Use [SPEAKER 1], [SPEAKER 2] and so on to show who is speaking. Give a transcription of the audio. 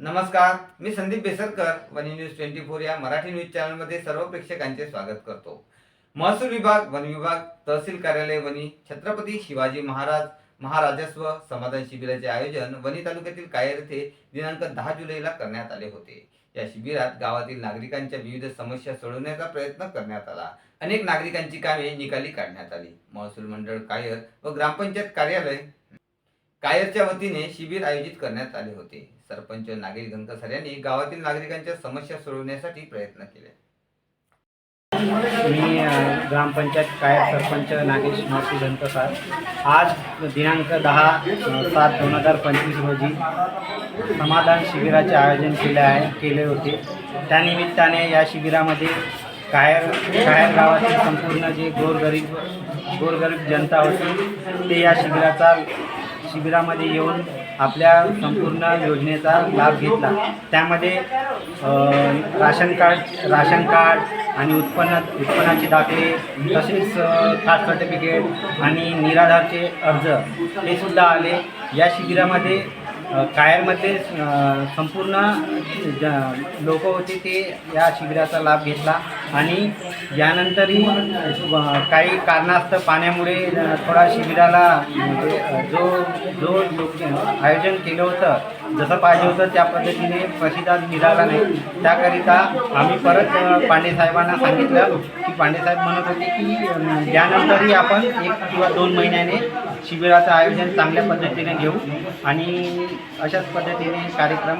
[SPEAKER 1] नमस्कार मी Sandeep Besarkar Wani news twenty four या Marathi news चॅनलमध्ये सर्व प्रेक्षकांचे स्वागत करतो. महसूल विभाग वन विभाग तहसील कार्यालय वनी छत्रपती शिवाजी महाराज महाराजस्व समाधान शिबिराचे आयोजन वनी तालुक्यातील कायर येथे दिनांक दहा जुलैला करण्यात आले होते. या शिबिरात गावातील नागरिकांच्या विविध समस्या सोडवण्याचा प्रयत्न करण्यात आला. अनेक नागरिकांची कामे निकाली काढण्यात आली. महसूल मंडळ कायर व ग्रामपंचायत कार्यालय कायरच्या वतीने शिबिर आयोजित करण्यात आले होते. सरपंच नागेश गंगसर यांनी गावातील नागरिकांच्या समस्या सोडवण्यासाठी प्रयत्न केले.
[SPEAKER 2] मी ग्रामपंचायत कायर सरपंच नागेश मासी घंटसार आज दिनांक दहा सात दोन हजार पंचवीस रोजी समाधान शिबिराचे आयोजन केले आहे केले होते. त्यानिमित्ताने या शिबिरामध्ये कायर कायर गावातील संपूर्ण जे गोरगरीब गोरगरीब जनता होती ते या शिबिराचा शिबिरामध्ये येऊन आपल्या संपूर्ण योजनेचा लाभ घेतला. त्यामध्ये राशन कार्ड राशन कार्ड आणि उत्पन्न उत्पन्नाचे दाखले तसेच कास्ट सर्टिफिकेट आणि निराधारचे अर्ज हे सुद्धा आले. या शिबिरामध्ये कायरमध्ये संपूर्ण ज लोक होते ते या शिबिराचा लाभ घेतला. आणि यानंतरही काही कारणास्तव पाण्यामुळे थोडा शिबिराला म्हणजे जो जो आयोजन केलं होतं जसं पाहिजे होतं त्या पद्धतीने प्रतिसाद मिळाला नाही. त्याकरिता आम्ही परत पांडेसाहेबांना पांडे साहेबांना सांगितलं की पांडे साहेब म्हणत होते की यानंतरही आपण एक किंवा दोन महिन्याने शिबिराचं आयोजन चांगल्या पद्धतीने घेऊ आणि अशाच पद्धतीने कार्यक्रम